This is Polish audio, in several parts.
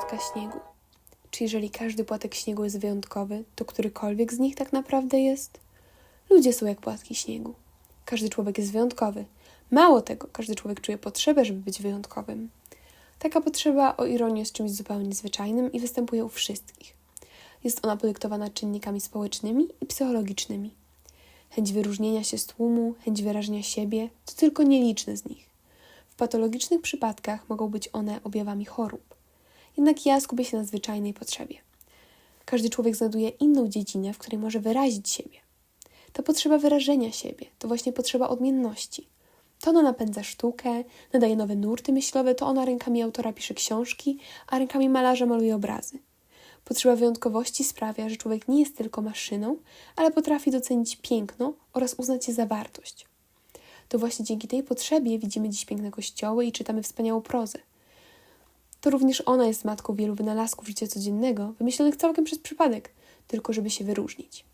matka śniegu. Czy jeżeli każdy płatek śniegu jest wyjątkowy, to którykolwiek z nich tak naprawdę jest? Ludzie są jak płatki śniegu. Każdy człowiek jest wyjątkowy. Mało tego, każdy człowiek czuje potrzebę, żeby być wyjątkowym. Taka potrzeba, o ironię, jest czymś zupełnie zwyczajnym i występuje u wszystkich. Jest ona podyktowana czynnikami społecznymi i psychologicznymi. Chęć wyróżnienia się z tłumu, chęć wyrażenia siebie to tylko nieliczne z nich. W patologicznych przypadkach mogą być one objawami chorób. Jednak ja skupię się na zwyczajnej potrzebie. Każdy człowiek znajduje inną dziedzinę, w której może wyrazić siebie. Ta potrzeba wyrażenia siebie to właśnie potrzeba odmienności. To ona napędza sztukę, nadaje nowe nurty myślowe, to ona rękami autora pisze książki, a rękami malarza maluje obrazy. Potrzeba wyjątkowości sprawia, że człowiek nie jest tylko maszyną, ale potrafi docenić piękno oraz uznać za wartość. To właśnie dzięki tej potrzebie widzimy dziś piękne kościoły i czytamy wspaniałą prozę. To również ona jest matką wielu wynalazków życia codziennego, wymyślonych całkiem przez przypadek, tylko żeby się wyróżnić.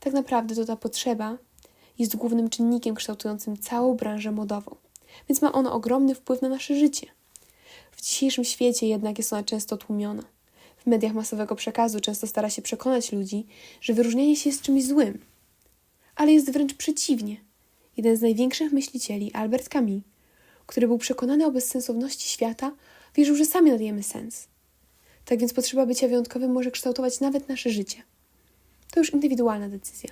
Tak naprawdę to ta potrzeba jest głównym czynnikiem kształtującym całą branżę modową, więc ma ona ogromny wpływ na nasze życie. W dzisiejszym świecie jednak jest ona często tłumiona. W mediach masowego przekazu często stara się przekonać ludzi, że wyróżnianie się jest czymś złym. Ale jest wręcz przeciwnie. Jeden z największych myślicieli, Albert Camus, który był przekonany o bezsensowności świata, wierzył, że sami nadajemy sens. Tak więc potrzeba bycia wyjątkowym może kształtować nawet nasze życie. To już indywidualna decyzja.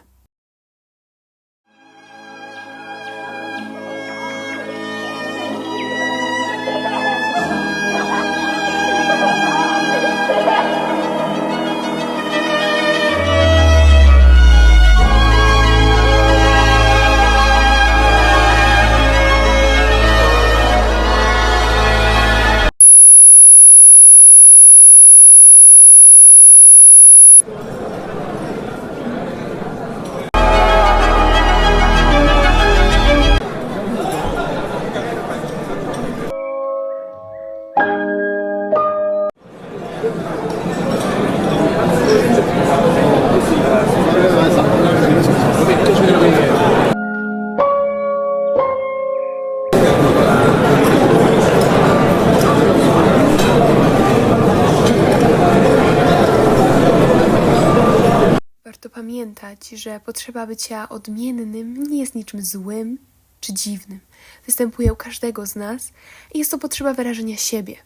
Warto pamiętać, że potrzeba bycia odmiennym nie jest niczym złym czy dziwnym. Występuje u każdego z nas i jest to potrzeba wyrażenia siebie.